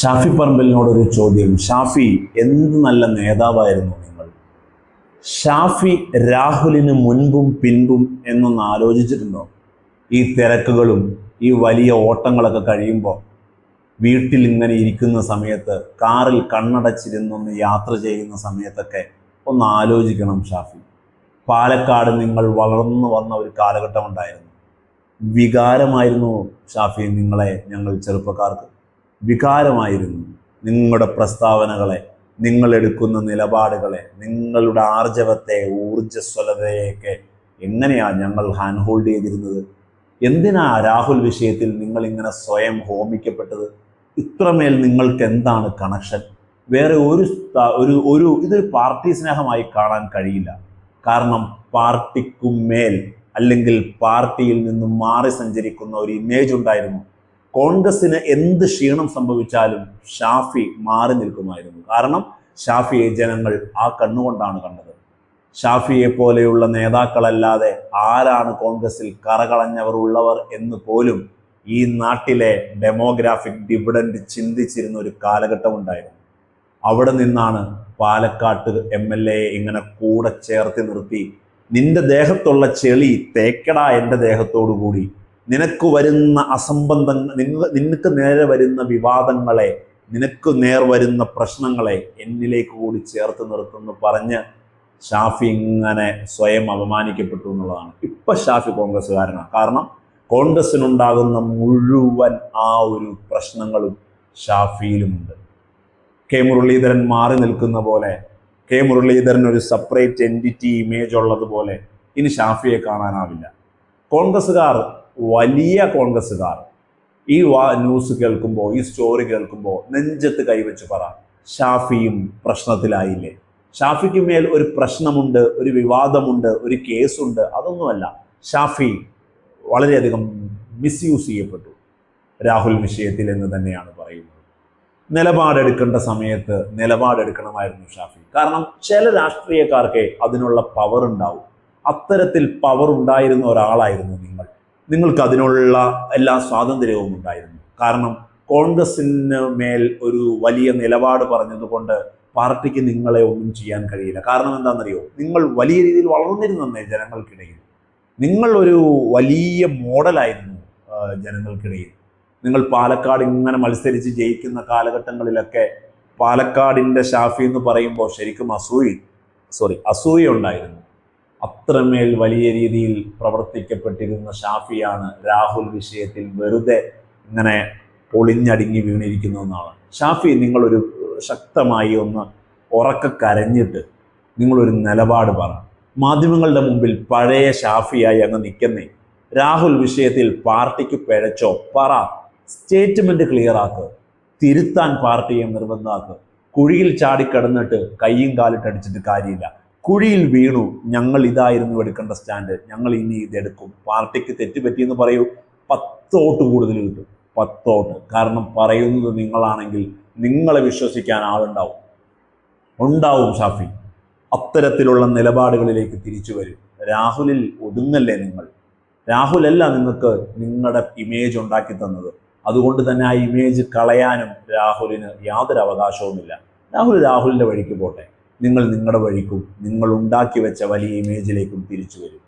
ഷാഫി പറമ്പലിനോടൊരു ചോദ്യം. ഷാഫി എന്ത് നല്ല നേതാവായിരുന്നു നിങ്ങൾ? ഷാഫി രാഹുലിന് മുൻപും പിൻപും എന്നൊന്ന് ആലോചിച്ചിട്ടുണ്ടോ? ഈ തിരക്കുകളും ഈ വലിയ ഓട്ടങ്ങളൊക്കെ കഴിയുമ്പോൾ വീട്ടിൽ ഇങ്ങനെ ഇരിക്കുന്ന സമയത്ത് കാറിൽ കണ്ണടച്ചിരുന്നൊന്ന് യാത്ര ചെയ്യുന്ന സമയത്തൊക്കെ ഒന്ന് ആലോചിക്കണം ഷാഫി. പാലക്കാട് നിങ്ങൾ വളർന്നു വന്ന ഒരു കാലഘട്ടം ഉണ്ടായിരുന്നു. വികാരമായിരുന്നു ഷാഫി നിങ്ങളെ ഞങ്ങൾ ചെറുപ്പക്കാർക്ക്. വികാരമായിരുന്നു. നിങ്ങളുടെ പ്രസ്താവനകളെ നിങ്ങൾ എടുക്കുന്ന നിലപാടുകളെ നിങ്ങളുടെ ആർജവത്തെ ഊർജസ്വലതയൊക്കെ എങ്ങനെയാ ഞങ്ങൾ ഹാൻഡ് ഹോൾഡ് ചെയ്തിരുന്നത്? എന്തിനാ രാഹുൽ വിഷയത്തിൽ നിങ്ങൾ ഇങ്ങനെ സ്വയം ഹോമിക്കപ്പെട്ടത്? ഇത്രമേൽ നിങ്ങൾക്ക് എന്താണ് കണക്ഷൻ വേറെ ഒരു ഒരു ഒരു ഇതൊരു പാർട്ടി സ്നേഹമായി കാണാൻ കഴിയില്ല. കാരണം പാർട്ടിക്കും മേൽ അല്ലെങ്കിൽ പാർട്ടിയിൽ നിന്നും മാറി സഞ്ചരിക്കുന്ന ഒരു ഇമേജ് ഉണ്ടായിരുന്നു. കോൺഗ്രസിന് എന്ത് ക്ഷീണം സംഭവിച്ചാലും ഷാഫി മാറി നിൽക്കുമായിരുന്നു. കാരണം ഷാഫിയെ ജനങ്ങൾ ആ കണ്ണുകൊണ്ടാണ് കണ്ടത്. ഷാഫിയെ പോലെയുള്ള നേതാക്കളല്ലാതെ ആരാണ് കോൺഗ്രസിൽ കറകളഞ്ഞവർ ഉള്ളവർ എന്ന് പോലും ഈ നാട്ടിലെ ഡെമോഗ്രാഫിക് ഡിവിഡൻഡ് ചിന്തിച്ചിരുന്ന ഒരു കാലഘട്ടം ഉണ്ടായിരുന്നു. അവിടെ നിന്നാണ് പാലക്കാട്ട് എം എൽ എ ഇങ്ങനെ കൂടെ ചേർത്ത് നിർത്തി നിന്റെ ദേഹത്തുള്ള ചെളി തേക്കടാ എന്റെ ദേഹത്തോടു കൂടി നിനക്ക് വരുന്ന നിങ്ങ നിനക്ക് നേരെ വരുന്ന വിവാദങ്ങളെ നിനക്ക് നേർ വരുന്ന പ്രശ്നങ്ങളെ എന്നിലേക്ക് കൂടി ചേർത്ത് നിർത്തുന്നു പറഞ്ഞ് ഷാഫി ഇങ്ങനെ സ്വയം അപമാനിക്കപ്പെട്ടു എന്നുള്ളതാണ്. ഇപ്പൊ ഷാഫി കോൺഗ്രസ്സുകാരനാണ്. കാരണം കോൺഗ്രസ്സിനുണ്ടാകുന്ന മുഴുവൻ ആ ഒരു പ്രശ്നങ്ങളും ഷാഫിയിലുമുണ്ട്. കെ മുരളീധരൻ മാറി നിൽക്കുന്ന പോലെ കെ മുരളീധരൻ ഒരു സെപ്പറേറ്റ് എന്റിറ്റി ഇമേജ് ഉള്ളതുപോലെ ഇനി ഷാഫിയെ കാണാനാവില്ല. കോൺഗ്രസ്സുകാർ വലിയ കോൺഗ്രസ്സുകാർ ഈ വാ ന്യൂസ് കേൾക്കുമ്പോൾ ഈ സ്റ്റോറി കേൾക്കുമ്പോൾ നെഞ്ചത്ത് കൈവച്ച് പറ ഷാഫിയും പ്രശ്നത്തിലായില്ലേ? ഷാഫിക്ക് മേൽ ഒരു പ്രശ്നമുണ്ട് ഒരു വിവാദമുണ്ട് ഒരു കേസുണ്ട് അതൊന്നുമല്ല. ഷാഫി വളരെയധികം മിസ്യൂസ് ചെയ്യപ്പെട്ടു. രാഹുൽ വിഷയത്തിൽ എന്ന് തന്നെയാണ് പറയുന്നത്. നിലപാടെടുക്കേണ്ട സമയത്ത് നിലപാടെടുക്കണമായിരുന്നു ഷാഫി. കാരണം ചില രാഷ്ട്രീയക്കാർക്ക് അതിനുള്ള പവർ ഉണ്ടാവും. അത്തരത്തിൽ പവർ ഉണ്ടായിരുന്ന ഒരാളായിരുന്നു നിങ്ങൾ. നിങ്ങൾക്ക് അതിനുള്ള എല്ലാ സ്വാതന്ത്ര്യവും ഉണ്ടായിരുന്നു. കാരണം കോൺഗ്രസിന് മേൽ ഒരു വലിയ നിലപാട് പറഞ്ഞതുകൊണ്ട് പാർട്ടിക്ക് നിങ്ങളെ ഒന്നും ചെയ്യാൻ കഴിയില്ല. കാരണം എന്താണെന്നറിയോ? നിങ്ങൾ വലിയ രീതിയിൽ വളർന്നിരുന്നേ ജനങ്ങൾക്കിടയിൽ. നിങ്ങൾ ഒരു വലിയ മോഡലായിരുന്നു ജനങ്ങൾക്കിടയിൽ. നിങ്ങൾ പാലക്കാട് ഇങ്ങനെ മത്സരിച്ച് ജയിക്കുന്ന കാലഘട്ടങ്ങളിലൊക്കെ പാലക്കാടിന്റെ ഷാഫി എന്ന് പറയുമ്പോൾ ശരിക്കും അസൂയി സോറി അസൂയ ഉണ്ടായിരുന്നു. അത്രമേൽ വലിയ രീതിയിൽ പ്രവർത്തിക്കപ്പെട്ടിരുന്ന ഷാഫിയാണ് രാഹുൽ വിഷയത്തിൽ വെറുതെ ഇങ്ങനെ പൊളിഞ്ഞടുങ്ങി വീണിരിക്കുന്നു എന്നാണ് ഷാഫി നിങ്ങളൊരു ശക്തമായി ഒന്ന് ഉറക്ക കരഞ്ഞിട്ട് നിങ്ങളൊരു നിലപാട് പറ. മാധ്യമങ്ങളുടെ മുമ്പിൽ പഴയ ഷാഫിയായി അങ്ങ് നിൽക്കുന്നേ. രാഹുൽ വിഷയത്തിൽ പാർട്ടിക്ക് പിഴച്ചോ പറ. സ്റ്റേറ്റ്മെന്റ് ക്ലിയർ ആക്ക്. തിരുത്താൻ പാർട്ടിയെ നിർബന്ധമാക്ക്. കുഴിയിൽ ചാടിക്കടന്നിട്ട് കയ്യും കാലിട്ടടിച്ചിട്ട് കാര്യമില്ല. കുഴിയിൽ വീണു. ഞങ്ങൾ ഇതായിരുന്നു എടുക്കേണ്ട സ്റ്റാൻഡ്. ഞങ്ങൾ ഇനി ഇതെടുക്കും. പാർട്ടിക്ക് തെറ്റുപറ്റിയെന്ന് പറയൂ. പത്തോട്ട് കൂടുതൽ കിട്ടും. പത്തോട്ട് കാരണം പറയുന്നത് നിങ്ങളാണെങ്കിൽ നിങ്ങളെ വിശ്വസിക്കാൻ ആളുണ്ടാവും. ഉണ്ടാവും ഷാഫി. അത്തരത്തിലുള്ള നിലപാടുകളിലേക്ക് തിരിച്ചു വരും. രാഹുലിൽ ഒതുങ്ങല്ലേ നിങ്ങൾ? രാഹുലല്ല നിങ്ങൾക്ക് നിങ്ങളുടെ ഇമേജ് ഉണ്ടാക്കി തന്നത്. അതുകൊണ്ട് തന്നെ ആ ഇമേജ് കളയാനും രാഹുലിന് യാതൊരു അവകാശവുമില്ല. രാഹുൽ രാഹുലിന്റെ വഴിക്ക് പോട്ടെ. നിങ്ങൾ നിങ്ങളുടെ വഴിക്കും നിങ്ങൾ ഉണ്ടാക്കി വെച്ച വലിയ ഇമേജിലേക്കും തിരിച്ചു വരും.